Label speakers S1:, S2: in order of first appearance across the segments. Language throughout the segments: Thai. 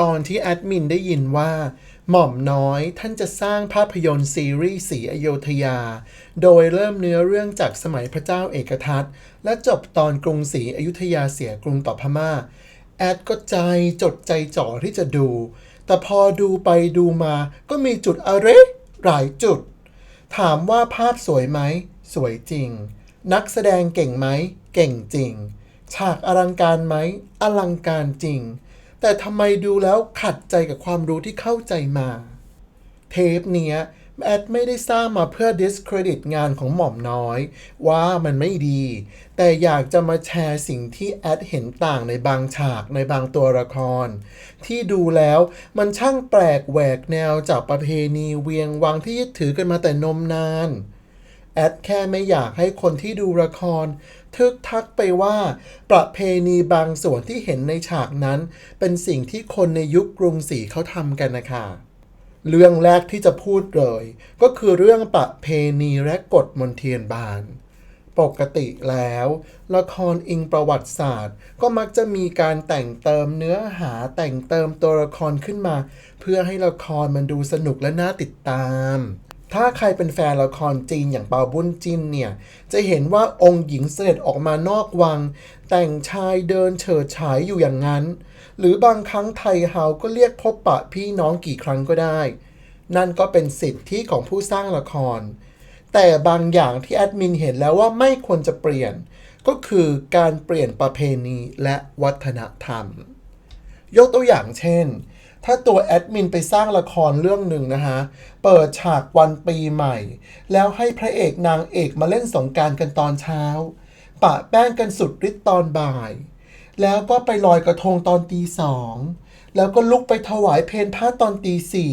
S1: ตอนที่แอดมินได้ยินว่า หม่อมน้อยท่านจะสร้างภาพยนตร์ซีรีส์สีอโยธยา โดยเริ่มเนื้อเรื่องจากสมัยพระเจ้าเอกทัตและจบตอนกรุงศรีอยุธยาเสียกรุงต่อพม่า แอดก็ใจจดใจจ่อที่จะดู แต่พอดูไปดูมาก็มีจุดอะไรหลายจุด ถามว่าภาพสวยไหม สวยจริง นักแสดงเก่งไหม เก่งจริง ฉากอลังการไหม อลังการจริง แต่ทำไมดูแล้วขัดใจกับความรู้ที่เข้าใจมา เทปเนี้ยแอดไม่ได้สร้างมาเพื่อ discredit งานของหม่อมน้อย ว่ามันไม่ดี แต่อยากจะมาแชร์สิ่งที่แอดเห็นต่างในบางฉากในบางตัวละคร ที่ดูแล้วมันช่างแปลกแหวกแนวจากประเพณีเวียงวังที่ยึดถือกันมาแต่นมนาน แอดแค่ไม่อยากให้คนที่ดูละคร ทึกทักไปว่า ประเพณีบางส่วนที่เห็นในฉากนั้น เป็นสิ่งที่คนในยุคกรุงศรีเขาทำกันนะคะเรื่องแรกที่จะพูดเลย ก็คือเรื่องประเพณีและกฎมนเทียนบาน ปกติแล้ว ละครอิงประวัติศาสตร์ ก็มักจะมีการแต่งเติมเนื้อหาแต่งเติมตัวละครขึ้นมา เพื่อให้ละครมันดูสนุกและน่าติดตาม ถ้าใครเป็นแฟนละครจีนอย่างเปาบุญจินเนี่ย จะเห็นว่าองค์หญิงเสด็จออกมานอกวัง แต่งชายเดินเฉิดฉายอยู่อย่างนั้น หรือบางครั้งไทยเฮาก็เรียกพบปะพี่น้องกี่ครั้งก็ได้ นั่นก็เป็นสิทธิของผู้สร้างละคร แต่บางอย่างที่แอดมินเห็นแล้วว่าไม่ควรจะเปลี่ยน ก็คือการเปลี่ยนประเพณีและวัฒนธรรม ยกตัวอย่างเช่น ถ้าตัวแอดมินไปสร้างละครเรื่องหนึ่งนะฮะเปิดฉากวันปีใหม่ แล้วให้พระเอกนางเอกมาเล่นสงการกันตอนเช้า ปะแป้งกันสุดฤทธิ์ตอนบ่าย แล้วก็ไปลอยกระทงตอนตีสองแล้วก็ลุกไปถวายเพลผ้าตอนตีสี่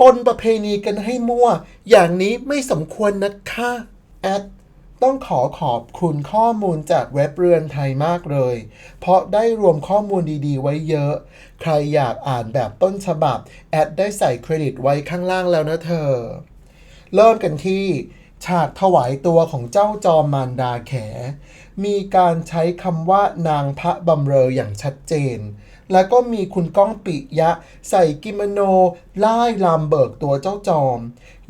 S1: ปนประเพณีกันให้มั่ว อย่างนี้ไม่สมควรนะคะแอด ต้องขอขอบคุณข้อมูลจากเว็บเรือนไทยมากเลย เพราะได้รวมข้อมูลดีๆ ไว้เยอะ ใครอยากอ่านแบบต้นฉบับ แอดได้ใส่เครดิตไว้ข้างล่างแล้วนะเธอ เริ่มกันที่ฉากถวายตัวของเจ้าจอมมารดาแข มีการใช้คำว่านางพระบำเรออย่างชัดเจน แล้วก็มีคุณก้องปิยะ ใส่กิโมโนล่ายลำเบิกตัวเจ้าจอม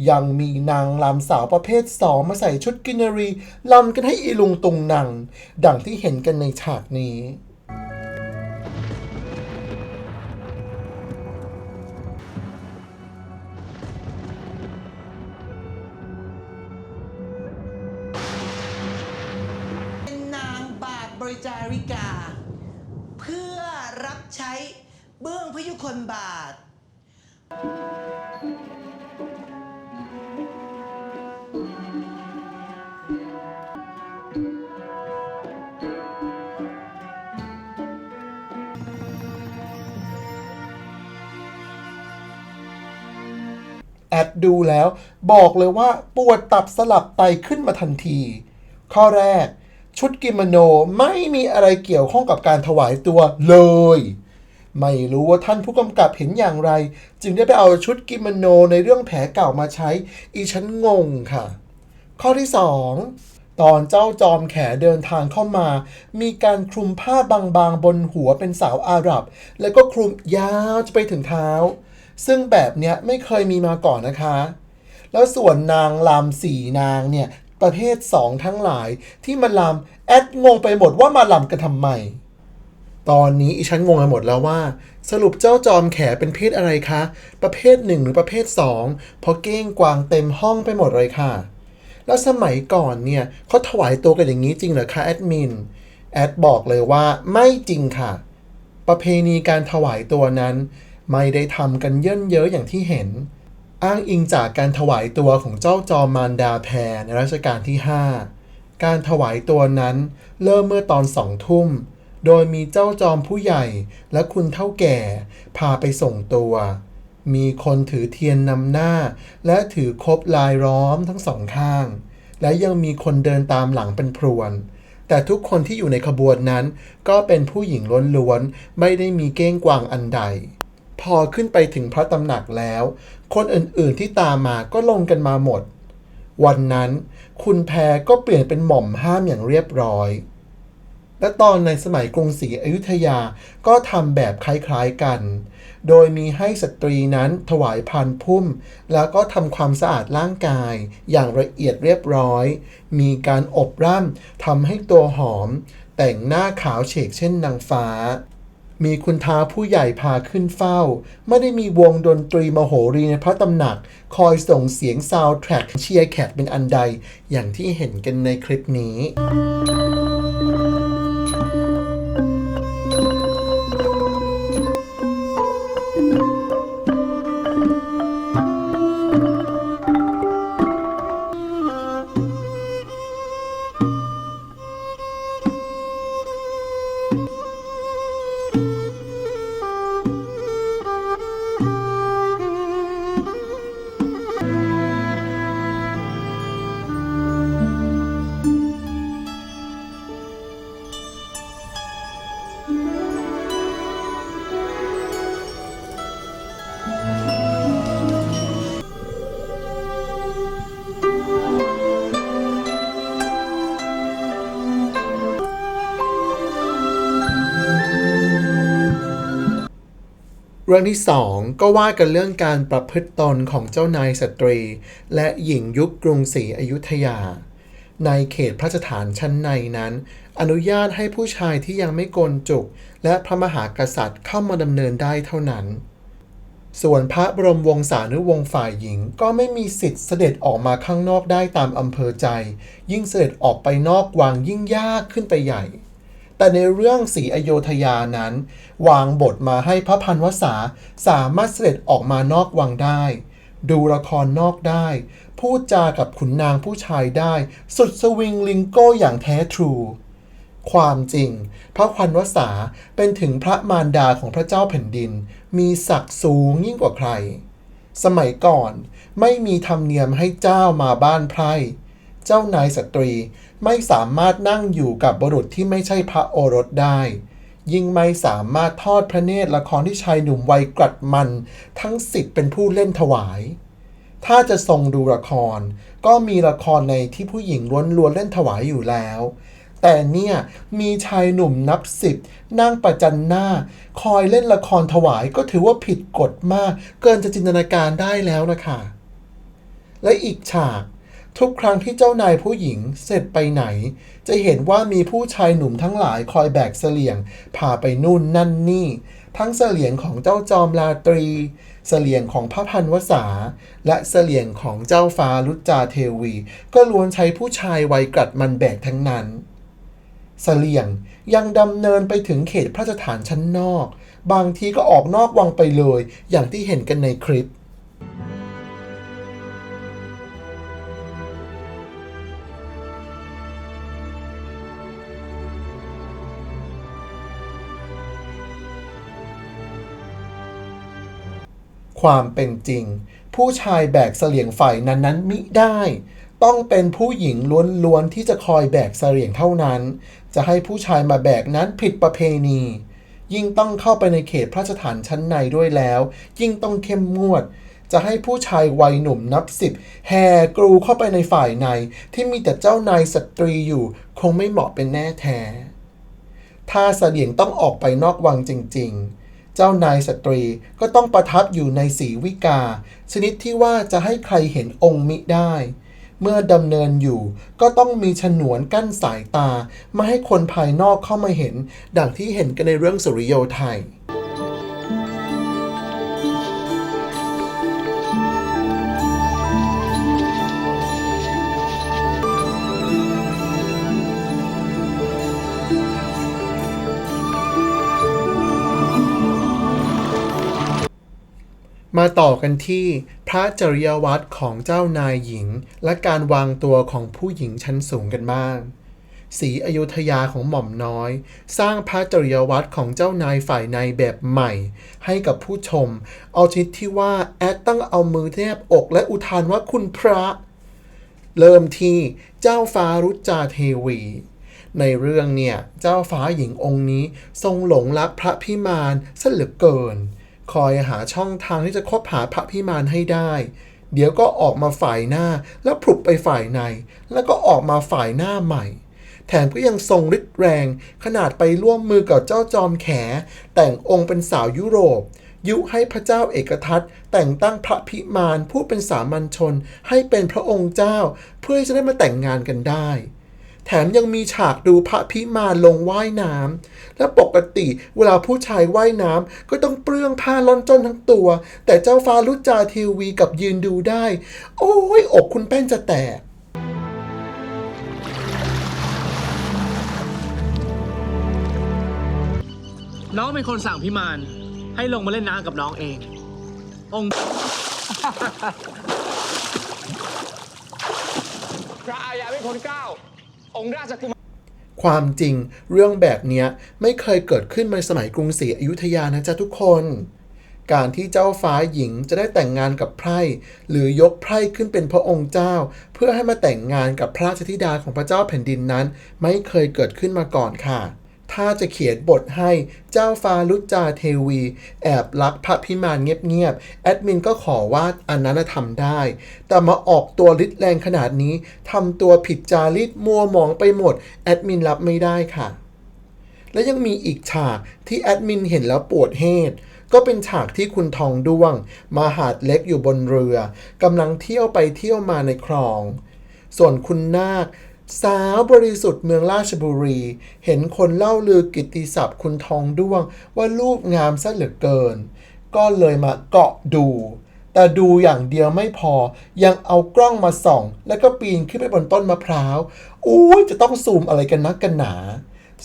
S1: ยังมีนางลำสาวประเภทสองมาใส่ชุดกินรีลำกันให้อีลุงตุงนัง ดังที่เห็นกันในฉากนี้
S2: เป็นนางบาทบริจาริกา เพื่อรับใช้เบื้องพยุคนบาท
S1: แอดดูแล้ว บอกเลยว่าปวดตับสลับไตขึ้นมาทันที ข้อแรก ชุดกิโมโนไม่มีอะไรเกี่ยวข้องกับการถวายตัวเลย ไม่รู้ว่าท่านผู้กำกับเห็นอย่างไร จึงได้ไปเอาชุดกิโมโนในเรื่องแผลเก่ามาใช้ อีฉันงงค่ะ ข้อที่2ตอนเจ้าจอมแขเดินทางเข้ามา มีการคลุมผ้าบางๆบนหัวเป็นสาวอาหรับ แล้วก็คลุมยาวจะไปถึงเท้า ซึ่งแบบเนี้ยไม่เคยมีมาก่อนนะคะ แล้วส่วนนางลำสี่นางเนี่ย ประเภทสองทั้งหลายที่มาลำแอดงงไปหมดว่ามาลำกันทำไม ตอนนี้อีฉันงงไปหมดแล้วว่า สรุปเจ้าจอมแขเป็นเพศอะไรคะ ประเภทหนึ่งหรือประเภทสองเพราะเก้งกวางเต็มห้องไปหมดเลยค่ะ แล้วสมัยก่อนเนี่ยเขาถวายตัวกันอย่างนี้จริงเหรอคะแอดมินแอดบอกเลยว่าไม่จริงค่ะ ประเพณีการถวายตัวนั้น ไม่ได้ทำกันเย่นเยอะอย่างที่เห็น อ้างอิงจากการถวายตัวของเจ้าจอมมารดาแพรในรัชกาลที่ 5 การถวายตัวนั้นเริ่มเมื่อตอนสองทุ่ม โดยมีเจ้าจอมผู้ใหญ่และคุณเท่าแก่พาไปส่งตัว มีคนถือเทียนนำหน้า และถือคบลายล้อมทั้งสองข้าง และยังมีคนเดินตามหลังเป็นพรวนแต่ทุกคนที่อยู่ในขบวนนั้น ก็เป็นผู้หญิงล้วนๆ ไม่ได้มีเก้งกวางอันใด พอขึ้นไปถึงพระตำหนักแล้ว คนอื่นๆที่ตามมาก็ลงกันมาหมด วันนั้นคุณแพรก็เปลี่ยนเป็นหม่อมห้ามอย่างเรียบร้อย และตอนในสมัยกรุงศรีอยุธยาก็ทำแบบคล้ายๆกัน โดยมีให้สตรีนั้นถวายพันพุ่ม แล้วก็ทำความสะอาดร่างกายอย่างละเอียดเรียบร้อย มีการอบร่ำทำให้ตัวหอม แต่งหน้าขาวเฉกเช่นนางฟ้า มีคุณท้าผู้ใหญ่พาขึ้นเฝ้า ไม่ได้มีวงดนตรีมโหรีในพระตำหนัก คอยส่งเสียงซาวด์แทร็กเชียร์แขกเป็นอันใด อย่างที่เห็นกันในคลิปนี้ รื่องที่ 2 ก็ว่ากันเรื่องการประพฤติตนของเจ้านายสตรี และหญิงยุคกรุงศรีอยุธยา ในเขตพระราชฐานชั้นในนั้น อนุญาตให้ผู้ชายที่ยังไม่โกนจุก และพระมหากษัตริย์เข้ามาดำเนินได้เท่านั้น ส่วนพระบรมวงศานุวงศ์ฝ่ายหญิงก็ไม่มีสิทธิ์เสด็จออกมาข้างนอกได้ตามอำเภอใจ ยิ่งเสด็จออกไปนอกวังยิ่งยากขึ้นไปใหญ่ แต่ในเรื่องสีอโยธยานั้น วางบทมาให้พระพันวษาสามารถเสด็จออกมานอกวังได้ ดูละครนอกได้ พูดจากับขุนนางผู้ชายได้ สุดสวิงลิงโก้อย่างแท้ทรูความจริง พระควันวษาเป็นถึงพระมารดาของพระเจ้าแผ่นดิน มีศักดิ์สูงยิ่งกว่าใคร สมัยก่อนไม่มีธรรมเนียมให้เจ้ามาบ้านไพร่ เจ้านายสตรีไม่สามารถนั่งอยู่กับบุรุษที่ไม่ใช่พระโอรสได้ ยิ่งไม่สามารถทอดพระเนตรละครที่ชายหนุ่มวัยกรัดมัน ทั้งสิบเป็นผู้เล่นถวาย ถ้าจะทรงดูละคร ก็มีละครในที่ผู้หญิงล้วนๆเล่นถวายอยู่แล้ว แต่เนี่ยมีชายหนุ่มนับสิบนั่งประจันหน้า คอยเล่นละครถวายก็ถือว่าผิดกฎมาก เกินจะจินตนาการได้แล้วนะคะและอีกฉาก ทุกครั้งที่เจ้านายผู้หญิงเสร็จไปไหน จะเห็นว่ามีผู้ชายหนุ่มทั้งหลายคอยแบกเสลี่ยง พาไปนู่นนั่นนี่ ทั้งเสลี่ยงของเจ้าจอมลาตรี เสลี่ยงของพระพันวษา และเสลี่ยงของเจ้าฟ้ารุจจาเทวี ก็ล้วนใช้ผู้ชายวัยกรัดมันแบกทั้งนั้น เสลี่ยงยังดำเนินไปถึงเขตพระราชฐานชั้นนอก บางทีก็ออกนอกวังไปเลย อย่างที่เห็นกันในคลิป ความเป็นจริง ผู้ชายแบกเสลียงฝ่ายนั้นนั้นมิได้ ต้องเป็นผู้หญิงล้วนๆที่จะคอยแบกเสลียงเท่านั้น จะให้ผู้ชายมาแบกนั้นผิดประเพณี ยิ่งต้องเข้าไปในเขตพระราชฐานชั้นในด้วยแล้ว ยิ่งต้องเข้มงวดจะให้ผู้ชายวัยหนุ่มนับสิบแห่กรูเข้าไปในฝ่ายในที่มีแต่เจ้านายสตรีอยู่ คงไม่เหมาะเป็นแน่แท้ ถ้าเสลียงต้องออกไปนอกวังจริง ๆ เจ้านายสตรีก็ต้องประทับอยู่ในสีวิกา ชนิดที่ว่าจะให้ใครเห็นองค์มิได้ เมื่อดำเนินอยู่ก็ต้องมีฉนวนกั้นสายตา ไม่ให้คนภายนอกเข้ามาเห็น ดังที่เห็นกันในเรื่องสุริโยไทย มาต่อกันที่พระจริยวัตรของเจ้านายหญิง และการวางตัวของผู้หญิงชั้นสูงกันบ้างศรีอยุธยาของหม่อมน้อย สร้างพระจริยวัตรของเจ้านายฝ่ายในแบบใหม่ ให้กับผู้ชม เอาชนิดที่ว่าแอดต้องเอามือแทบอกและอุทานว่าคุณพระ เริ่มที่เจ้าฟ้ารุจจาเทวี ในเรื่องเนี่ย เจ้าฟ้าหญิงองค์นี้ทรงหลงรักพระพิมานซะเหลือเกิน คอยหาช่องทางที่จะคบหาพระพิมานให้ได้ เดี๋ยวก็ออกมาฝ่ายหน้าแล้วผลุบไปฝ่ายใน แล้วก็ออกมาฝ่ายหน้าใหม่ แถมก็ยังทรงฤทธิ์แรง ขนาดไปร่วมมือกับเจ้าจอมแข แต่งองค์เป็นสาวยุโรป ยุให้พระเจ้าเอกทัตแต่งตั้งพระพิมานผู้เป็นสามัญชนให้เป็นพระองค์เจ้า เพื่อจะได้มาแต่งงานกันได้แถมยังมีฉากดูพระพิมานลงว่ายน้ำ และปกติเวลาผู้ชายว่ายน้ำก็ต้องเปลื้องผ้าล่อนจ้นทั้งตัว แต่เจ้าฟ้าลุจาเทวีกับยืนดูได้ โอ้ยอกคุณแป้นจะแตก
S3: น้องเป็นคนสั่งพี่มานให้ลงมาเล่นน้ำกับน้องเอง องค์
S4: พระอายาเป็นคนเกล้า องค์ราชกุมาร
S1: ความจริงเรื่องแบบนี้ไม่เคยเกิดขึ้นในสมัยกรุงศรีอยุธยานะจ๊ะทุกคน การที่เจ้าฟ้าหญิงจะได้แต่งงานกับไพร่ หรือยกไพร่ขึ้นเป็นพระองค์เจ้า เพื่อให้มาแต่งงานกับพระราชธิดาของพระเจ้าแผ่นดินนั้น ไม่เคยเกิดขึ้นมาก่อนค่ะ ถ้าจะเขียนบทให้เจ้าฟ้าลุจาเทวี แอบรักพระพิมานเงียบๆ แอดมินก็ขอว่าอันนั้นทำได้ แต่มาออกตัวฤทธิ์แรงขนาดนี้ทำตัวผิดจารีตมัวหมองไปหมด แอดมินรับไม่ได้ค่ะ และยังมีอีกฉากที่แอดมินเห็นแล้วปวดเหตุก็เป็นฉากที่คุณทองด้วง มาหาดเล็กอยู่บนเรือกำลังเที่ยวไปเที่ยวมาในคลอง ส่วนคุณนาค สาวบริสุทธิ์เมืองราชบุรี เห็นคนเล่าลือกิตติศัพท์คุณทองด้วง ว่ารูปงามซะเหลือเกิน ก็เลยมาเกาะดู แต่ดูอย่างเดียวไม่พอ ยังเอากล้องมาส่อง แล้วก็ปีนขึ้นไปบนต้นมะพร้าวอุ้ยจะต้องซูมอะไรกันนักกันหนา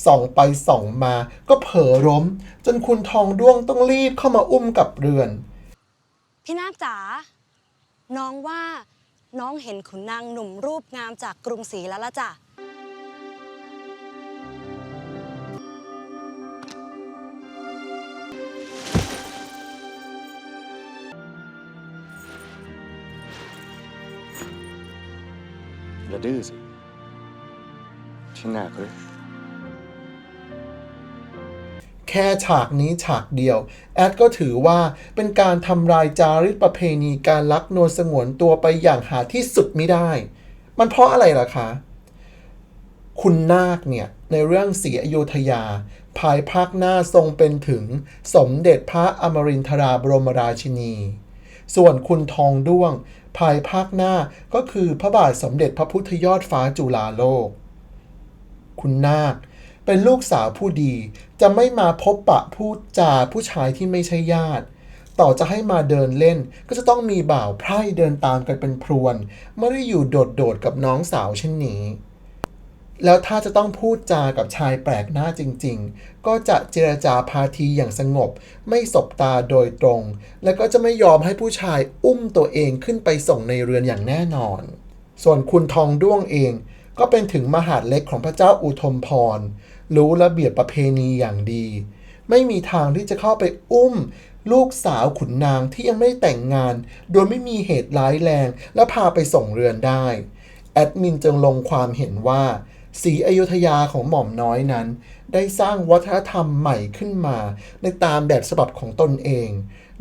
S1: ส่องไปส่องมาก็เผลอล้ม จนคุณทองด้วงต้องรีบเข้ามาอุ้มกลับเรือน
S5: พี่นาคจ๋าน้องว่า น้องเห็นขุนนางหนุ่มรูปงามจากกรุงศรีแล้วละจ้ะ
S6: อย่าดื้อสิที่หน้าเขาเลย
S1: แค่ฉากนี้ฉากเดียว แอดก็ถือว่าเป็นการทำลายจารีตประเพณีการลักนวลสงวนตัวไปอย่างหาที่สุดไม่ได้ มันเพราะอะไรล่ะคะ คุณนาคเนี่ย ในเรื่องศรีอยุธยา ภายภาคหน้าทรงเป็นถึงสมเด็จพระอมรินทราบรมราชินี ส่วนคุณทองด้วง ภายภาคหน้าก็คือพระบาทสมเด็จพระพุทธยอดฟ้าจุฬาโลก คุณนาค เป็นลูกสาวผู้ดี จะไม่มาพบปะพูดจาผู้ชายที่ไม่ใช่ญาติ ต่อจะให้มาเดินเล่น ก็จะต้องมีบ่าวไพร่เดินตามกันเป็นพรวน ไม่ได้อยู่โดดๆกับน้องสาวเช่นนี้ แล้วถ้าจะต้องพูดจากับชายแปลกหน้าจริง ๆ ก็จะเจรจาพาทีอย่างสงบ ไม่สบตาโดยตรง และก็จะไม่ยอมให้ผู้ชายอุ้มตัวเองขึ้นไปส่งในเรือนอย่างแน่นอน ส่วนคุณทองด้วงเองก็เป็นถึงมหาดเล็กของพระเจ้าอุทมพร รู้ระเบียบประเพณีอย่างดี ไม่มีทางที่จะเข้าไปอุ้ม ลูกสาวขุนนางที่ยังไม่แต่งงาน โดยไม่มีเหตุร้ายแรง และพาไปส่งเรือนได้ แอดมินจึงลงความเห็นว่าศรีอยุธยาของหม่อมน้อยนั้น ได้สร้างวัฒนธรรมใหม่ขึ้นมา ในตามแบบฉบับของตนเอง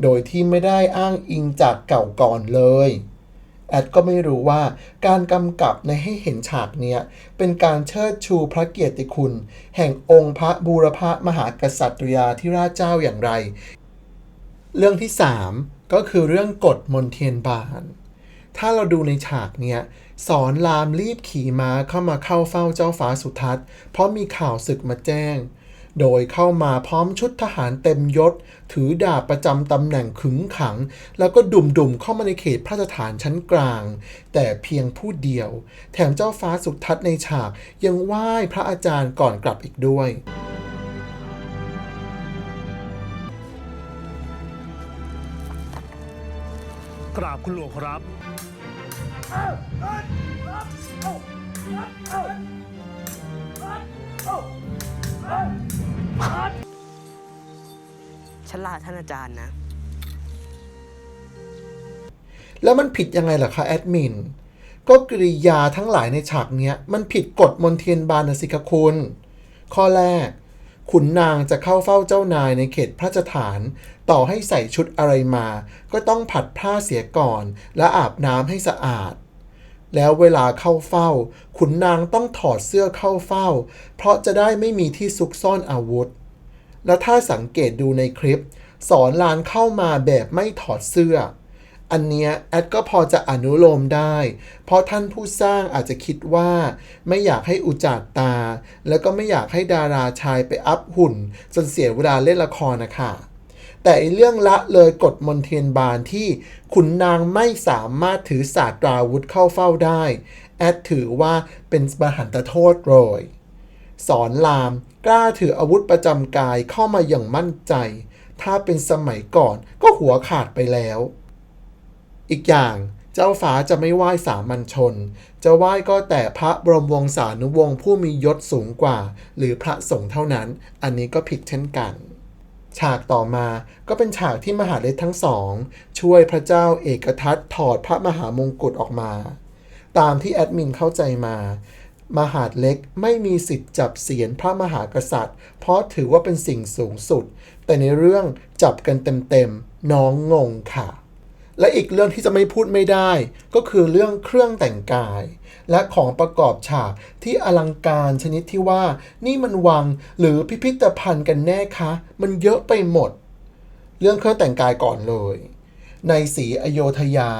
S1: โดยที่ไม่ได้อ้างอิงจากเก่าก่อนเลย แอดก็ไม่รู้ว่าการกำกับในให้เห็นฉากเนี้ย เป็นการเชิดชูพระเกียรติคุณ แห่งองค์พระบูรพมหากษัตริยาธิราชเจ้าอย่างไร เรื่องที่ 3 ก็คือเรื่องกฎมนเทียนบาน ถ้าเราดูในฉากเนี้ยสอนรามรีบขี่ม้าเข้ามาเข้าเฝ้าเจ้าฟ้าสุทัศน์ เพราะมีข่าวศึกมาแจ้ง โดยเข้ามาพร้อมชุดทหารเต็มยศ ถือดาบประจำตำแหน่งขึงขัง แล้วก็ดุ่มๆเข้ามาในเขตพระราชฐานชั้นกลาง แต่เพียงผู้เดียว แถมเจ้าฟ้าสุทัศน์ในฉากยังไหว้พระอาจารย์ก่อนกลับอีกด้วย
S3: กราบคุณหลวงครับ
S5: ฉันลาท่านอาจารย์นะ
S1: แล้วมันผิดยังไงล่ะคะแอดมิน ก็กริยาทั้งหลายในฉากเนี้ย มันผิดกฎมนเทียนบานนะสิคะคุณ ข้อแรก ขุนนางจะเข้าเฝ้าเจ้านายในเขตพระราชฐาน ต่อให้ใส่ชุดอะไรมา ก็ต้องผัดผ้าเสียก่อน และอาบน้ำให้สะอาดแล้วเวลาเข้าเฝ้า ขุนนางต้องถอดเสื้อเข้าเฝ้า เพราะจะได้ไม่มีที่ซุกซ่อนอาวุธ และถ้าสังเกตดูในคลิป สอนลานเข้ามาแบบไม่ถอดเสื้อ อันเนี้ยแอดก็พอจะอนุโลมได้ เพราะท่านผู้สร้างอาจจะคิดว่า ไม่อยากให้อุจจาตา แล้วก็ไม่อยากให้ดาราชายไปอัพหุ่น จนเสียเวลาเล่นละครนะคะแต่เรื่องละเลยกฎมนเทียนบานที่ขุนนางไม่สามารถถือศาสตราวุธเข้าเฝ้าได้ แอดถือว่าเป็นมหันตโทษเลยสอนราม กล้าถืออาวุธประจำกายเข้ามาอย่างมั่นใจ ถ้าเป็นสมัยก่อนก็หัวขาดไปแล้ว อีกอย่างเจ้าฟ้าจะไม่ไหว้สามัญชน จะไหว้ก็แต่พระบรมวงศานุวงศ์ผู้มียศสูงกว่า หรือพระสงฆ์เท่านั้น อันนี้ก็ผิดเช่นกัน ฉากต่อมาก็เป็นฉากที่มหาเล็กทั้งสอง ช่วยพระเจ้าเอกทัตถอดพระมหามงกุฎออกมา ตามที่แอดมินเข้าใจมา มหาดเล็กไม่มีสิทธิ์จับเสียนพระมหากษัตริย์ เพราะถือว่าเป็นสิ่งสูงสุด แต่ในเรื่องจับกันเต็มๆน้องงงค่ะ และอีกเรื่องที่จะไม่พูดไม่ได้ ก็คือเรื่องเครื่องแต่งกาย และของประกอบฉากที่อลังการชนิดที่ว่า นี่มันวังหรือพิพิธภัณฑ์กันแน่คะ มันเยอะไปหมด เรื่องเครื่องแต่งกายก่อนเลย ในศรีอโยธยา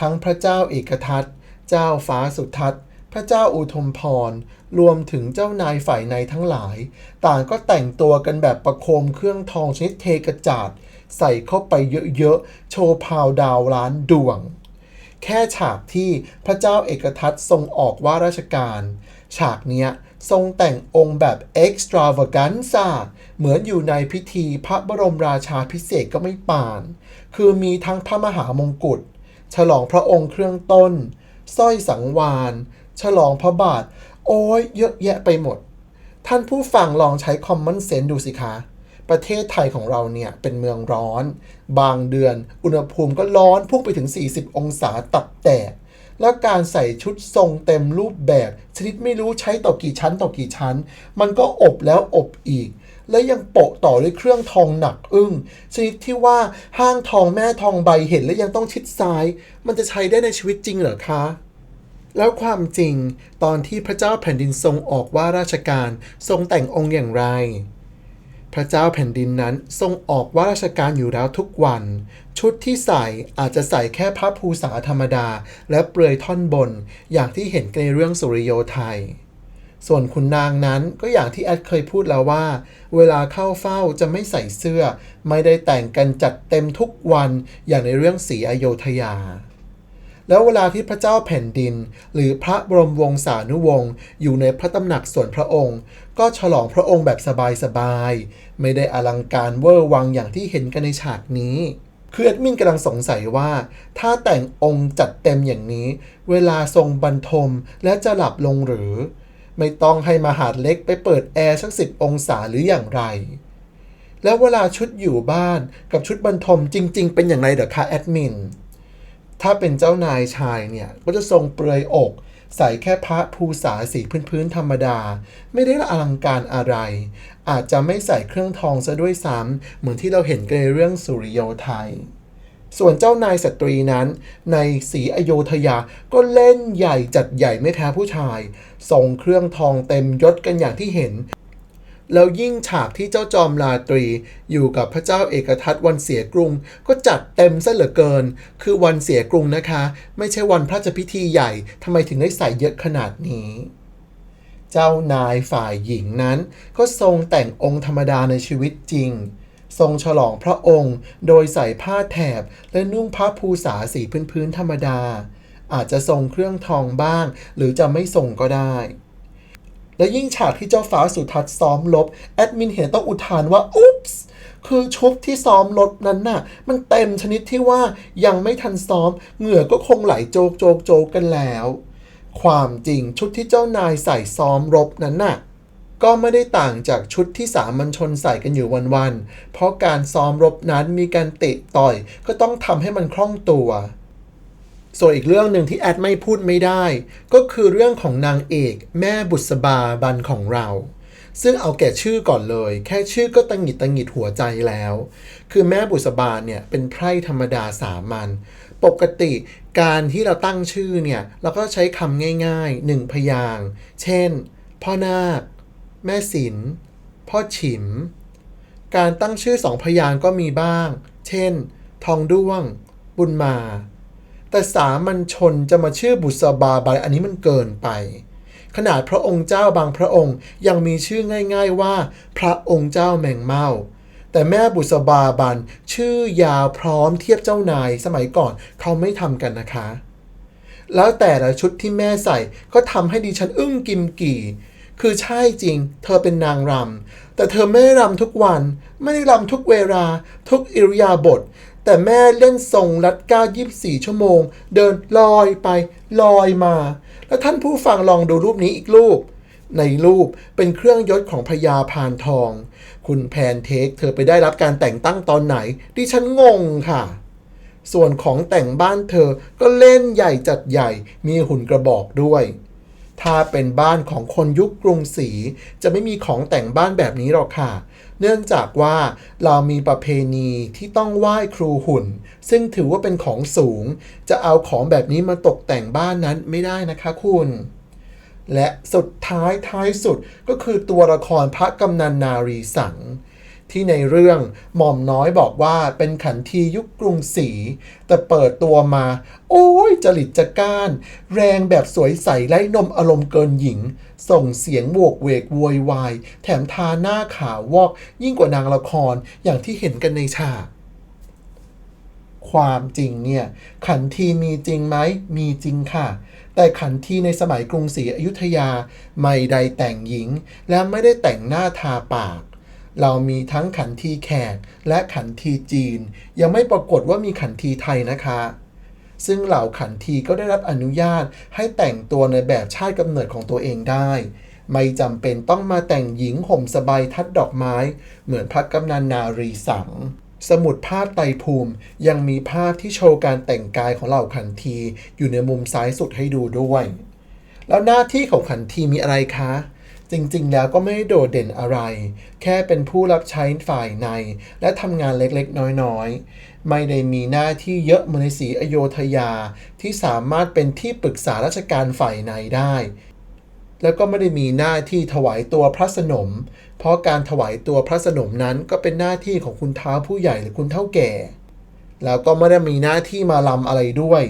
S1: ทั้งพระเจ้าเอกทัตเจ้าฟ้าสุทัศน์ พระเจ้าอุทุมพร รวมถึงเจ้านายฝ่ายในทั้งหลาย ต่างก็แต่งตัวกันแบบประโคมเครื่องทองชนิดเทกระจาด ใส่เข้าไปเยอะๆ โชว์พาวดาวล้านดวง แค่ฉากที่พระเจ้าเอกทัตทรงออกว่าราชการ ฉากเนี้ยทรงแต่งองค์แบบ extravaganza เหมือนอยู่ในพิธีพระบรมราชาพิเศษก็ไม่ปาน คือมีทั้งพระมหามงกุฎ ฉลองพระองค์เครื่องต้น สร้อยสังวาน ฉลองพระบาท โอ้ยเยอะแยะไปหมด ท่านผู้ฟังลองใช้ common sense ดูสิคะ ประเทศไทยของเราเนี่ยเป็นเมืองร้อน บางเดือนอุณหภูมิก็ร้อนพุ่งไปถึง 40 องศาตับแตกแล้วการใส่ชุดทรงเต็มรูปแบบ ชนิดไม่รู้ใช้ต่อกี่ชั้นต่อกี่ชั้น มันก็อบแล้วอบอีก และยังโปะต่อด้วยเครื่องทองหนักอึ้งชนิดที่ว่าห้างทองแม่ทองใบเห็นแล้วยังต้องชิดซ้าย มันจะใช้ได้ในชีวิตจริงเหรอคะ แล้วความจริงตอนที่พระเจ้าแผ่นดินทรงออกว่าราชการทรงแต่งองค์อย่างไร พระเจ้าแผ่นดินนั้นทรงออกว่าราชการอยู่แล้วทุกวัน ชุดที่ใส่อาจจะใส่แค่ผ้าภูษาธรรมดา และเปลือยท่อนบนอย่างที่เห็นในเรื่องสุริโยไทยส่วนขุนนางนั้นก็อย่างที่แอดเคยพูดแล้วว่า เวลาเข้าเฝ้าจะไม่ใส่เสื้อ ไม่ได้แต่งกันจัดเต็มทุกวันอย่างในเรื่องสีอโยธยา แล้วเวลาที่พระเจ้าแผ่นดิน หรือพระบรมวงศานุวงศ์อยู่ในพระตำหนักส่วนพระองค์ ก็ฉลองพระองค์แบบสบายๆ ไม่ได้อลังการเวอร์วังอย่างที่เห็นกันในฉากนี้คือแอดมินกำลังสงสัยว่า ถ้าแต่งองค์จัดเต็มอย่างนี้ เวลาทรงบรรทมและจะหลับลงหรือ ไม่ต้องให้มหาดเล็กไปเปิดแอร์สักสิบองศาหรืออย่างไร แล้วเวลาชุดอยู่บ้านกับชุดบรรทมจริง ๆ เป็นอย่างไรเด้อคะแอดมิน ถ้าเป็นเจ้านายชายเนี่ย ก็จะทรงเปลือยอก ใส่แค่พระภูษาสีพื้นๆธรรมดา ไม่ได้อลังการอะไร อาจจะไม่ใส่เครื่องทองซะด้วยซ้ำเหมือนที่เราเห็นในเรื่องสุริโยไทย ส่วนเจ้านายสตรีนั้น ในสีอโยธยาก็เล่นใหญ่จัดใหญ่ไม่แพ้ผู้ชายส่งเครื่องทองเต็มยศกันอย่างที่เห็น แล้วยิ่งฉากที่เจ้าจอมราตรี อยู่กับพระเจ้าเอกทัตวันเสียกรุง ก็จัดเต็มซะเหลือเกิน คือวันเสียกรุงนะคะ ไม่ใช่วันพระราชพิธีใหญ่ทำไมถึงได้ใส่เยอะขนาดนี้ เจ้านายฝ่ายหญิงนั้น ก็ทรงแต่งองค์ธรรมดาในชีวิตจริง ทรงฉลองพระองค์ โดยใส่ผ้าแถบและนุ่งผ้าภูษาสีพื้นๆธรรมดา อาจจะทรงเครื่องทองบ้าง หรือจะไม่ทรงก็ได้ และยิ่งฉากที่เจ้าฟ้าสุทัศน์ซ้อมลบ แอดมินเห็นต้องอุทานว่าอุ๊ปส์คือชุดที่ซ้อมลบนั้นน่ะ มันเต็มชนิดที่ว่ายังไม่ทันซ้อม เหงื่อก็คงไหลโจกโจกโจกกันแล้ว ความจริงชุดที่เจ้านายใส่ซ้อมรบนั้นน่ะ ก็ไม่ได้ต่างจากชุดที่สามัญชนใส่กันอยู่วันๆ เพราะการซ้อมรบนั้นมีการเตะต่อย ก็ต้องทำให้มันคล่องตัว ส่วนอีกเรื่องหนึ่งที่แอดไม่พูดไม่ได้ ก็คือเรื่องของนางเอกแม่บุษบาบันของเรา ซึ่งเอาแก่ชื่อก่อนเลย แค่ชื่อก็ตังหิดตังหิดหัวใจแล้ว คือแม่บุษบาเนี่ยเป็นไพร่ธรรมดาสามัญปกติการที่เราตั้งชื่อเนี่ย เราก็ใช้คำง่ายๆหนึ่งพยาง เช่น พ่อนาค แม่ศิลพ่อฉิม การตั้งชื่อสองพยางก็มีบ้าง เช่น ทองด้วง บุญมา แต่สามัญชนจะมาชื่อบุษบาบายอันนี้มันเกินไป ขนาดพระองค์เจ้าบางพระองค์ยังมีชื่อง่าย ๆว่า พระองค์เจ้าแมงเม่าแต่แม่บุษบาบันชื่อยาวพร้อมเทียบเจ้านายสมัยก่อนเขาไม่ทำกันนะคะ แล้วแต่ละชุดที่แม่ใส่ก็ทำให้ดิฉันอึ้งกิมกี่ คือใช่จริง เธอเป็นนางรำแต่เธอไม่ได้รำทุกวัน ไม่ได้รำทุกเวลา ทุกอิริยาบถ แต่แม่เล่นทรงรัดก้ายีสี่ชั่วโมง เดินลอยไปลอยมา แล้วท่านผู้ฟังลองดูรูปนี้อีกรูป ในรูปเป็นเครื่องยศของพญาพานทอง คุณแพนเทคเธอไปได้รับการแต่งตั้งตอนไหน ดิฉันงงค่ะ ส่วนของแต่งบ้านเธอก็เล่นใหญ่จัดใหญ่มีหุ่นกระบอกด้วยถ้าเป็นบ้านของคนยุคกรุงศรีจะไม่มีของแต่งบ้านแบบนี้หรอกค่ะ เนื่องจากว่าเรามีประเพณีที่ต้องไหว้ครูหุ่น ซึ่งถือว่าเป็นของสูง จะเอาของแบบนี้มาตกแต่งบ้านนั้นไม่ได้นะคะคุณและสุดท้ายท้ายสุดก็คือตัวละครพระกำนันนารีสัง ที่ในเรื่องหม่อมน้อยบอกว่าเป็นขันทียุคกรุงศรีแต่เปิดตัวมา โอ้ยจริตจะก้าน แรงแบบสวยใสไร้นมอารมณ์เกินหญิง ส่งเสียงโวกเวกโวยวาย แถมทาหน้าขาววอกยิ่งกว่านางละครอย่างที่เห็นกันในฉากความจริงเนี่ย ขันทีมีจริงไหมมีจริงค่ะ แต่ขันทีในสมัยกรุงศรีอยุธยา ไม่ได้แต่งหญิง และไม่ได้แต่งหน้าทาปาก เรามีทั้งขันทีแขกและขันทีจีน ยังไม่ปรากฏว่ามีขันทีไทยนะคะ ซึ่งเหล่าขันทีก็ได้รับอนุญาตให้แต่งตัวในแบบชาติกำเนิดของตัวเองได้ ไม่จำเป็นต้องมาแต่งหญิงห่มสบายทัดดอกไม้ เหมือนพระกำนันนารีสังสมุดภาพไตภูมิยังมีภาพที่โชว์การแต่งกายของเหล่าขันทีอยู่ในมุมซ้ายสุดให้ดูด้วย แล้วหน้าที่ของขันทีมีอะไรคะ จริงๆ แล้วก็ไม่ได้โดดเด่นอะไร แค่เป็นผู้รับใช้ฝ่ายใน และทำงานเล็กๆ น้อยๆ ไม่ได้มีหน้าที่เยอะเหมือนในศรีอโยธยาที่สามารถเป็นที่ปรึกษาราชการฝ่ายในได้ แล้วก็ไม่ได้มีหน้าที่ถวายตัวพระสนม เพราะการถวายตัวพระสนมนั้นก็เป็นหน้าที่ของคุณเท้าผู้ใหญ่หรือคุณเท่าแก่ แล้วก็ไม่ได้มีหน้าที่มาลำอะไรด้วย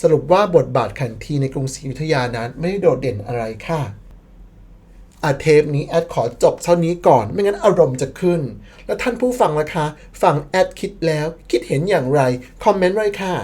S1: สรุปว่าบทบาทขันทีในกรุงศรีอยุธยานั้นไม่ได้โดดเด่นอะไรค่ะ อาเทปนี้แอดขอจบเท่านี้ก่อน ไม่งั้นอารมณ์จะขึ้น แล้วท่านผู้ฟังล่ะคะ ฟังแอดคิดแล้ว คิดเห็นอย่างไร คอมเมนต์ไว้ค่ะ